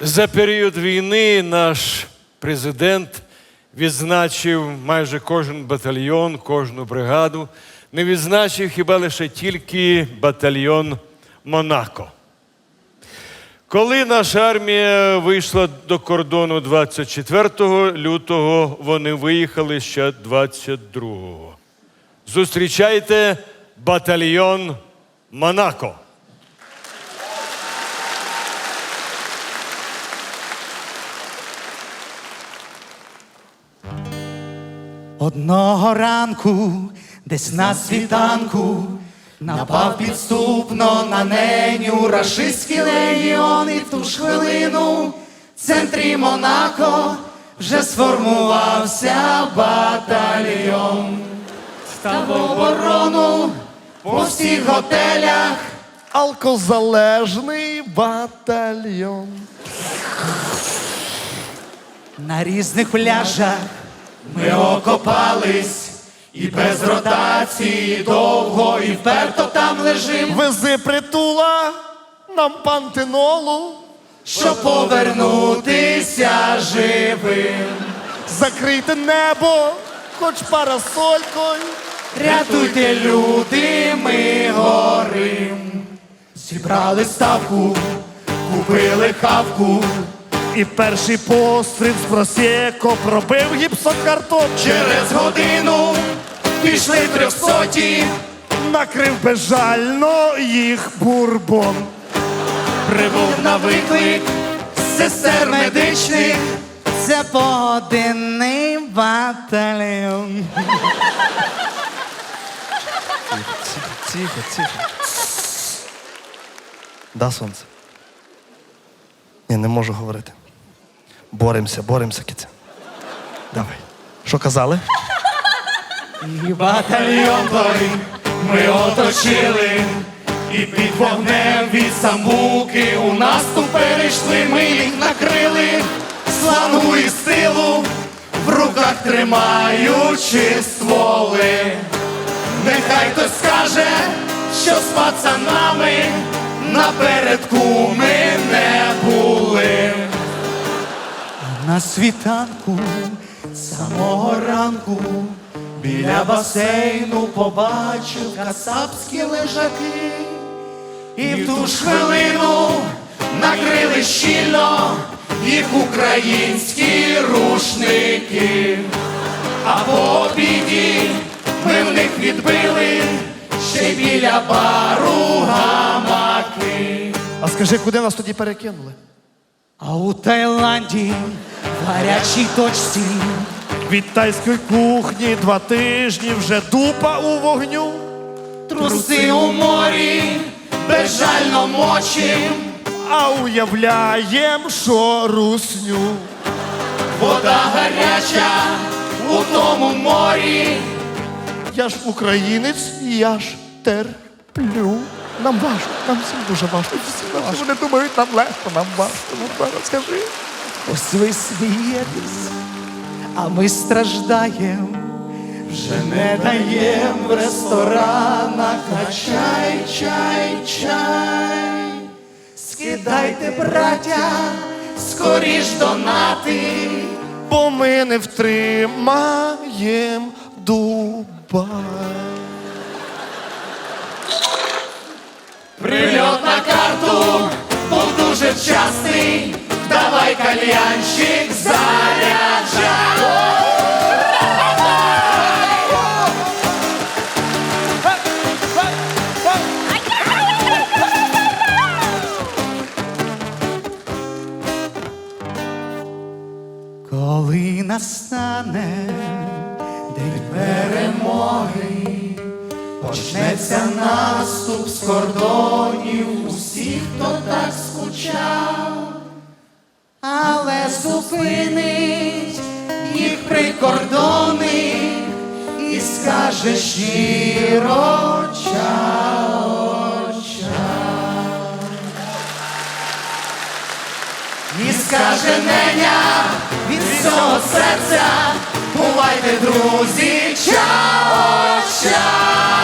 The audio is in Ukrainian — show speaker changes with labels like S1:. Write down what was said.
S1: За період війни наш президент відзначив майже кожен батальйон, кожну бригаду. Не відзначив хіба лише тільки батальйон Монако. Коли наша армія вийшла до кордону 24 лютого, вони виїхали ще 22-го. Зустрічайте батальйон Монако.
S2: Одного ранку, десь на світанку, напав підступно на неню рашистський легіон, і в ту ж хвилину в центрі Монако вже сформувався батальйон. Став оборону по всіх готелях.
S3: Алкозалежний батальйон.
S2: На різних пляжах ми окопались, і без ротації довго і вперто там лежим,
S3: Вези притула нам пантенолу.
S2: щоб повернутися живим.
S3: Закрийте небо, хоч парасолькою.
S2: Рятуйте, люди, ми горим. Зібрали ставку, купили хавку.
S3: І перший постріл з просеко пробив гіпсокартон.
S2: Через годину пішли трьохсоті.
S3: Накрив безжально їх бурбон.
S2: Прибув на виклик сестер медичних. Це погодинний батальйон.
S3: Тихо, тихо. Да, сонце. Ні, не можу говорити. Боремося, боремося, киця. Давай. Що казали?
S2: І батальйон той ми оточили, і під вогнем від самбуки у наступ перейшли, ми їх накрили, славу і силу, в руках тримаючи стволи. Нехай хтось скаже, що з пацанами напередку ми не були. На світанку самого ранку біля басейну побачив кацапські лежаки, і в ту ж хвилину накрили щільно їх українські рушники. А по обіді ми в них відбили ще й біля бару гамаки.
S3: А скажи, куди нас тоді перекинули?
S2: А у Таїланді в гарячій точці
S3: Від тайської кухні два тижні вже дупа у вогню.
S2: труси у морі безжально мочим,
S3: А уявляєм, що русню.
S2: вода гаряча у тому морі.
S3: Я ж українець, і я ж терплю. Нам важко, нам всім дуже важко. Всі наші вони думають, нам легко, нам важко. Ну, зараз скажи.
S2: Ось ви смієтесь, а ми страждаєм. Вже не даєм в ресторанах на чай, чай, чай. Скидайте, браття, скоріш донати.
S3: Бо ми не втримаєм Дубай.
S2: Коли настане день перемоги, почнеться наступ з кордонів усіх, хто так скучав, але зупинить їх прикордонник і скаже щиро чао, І скаже від всього серця, бувайте, друзі, чао, чао.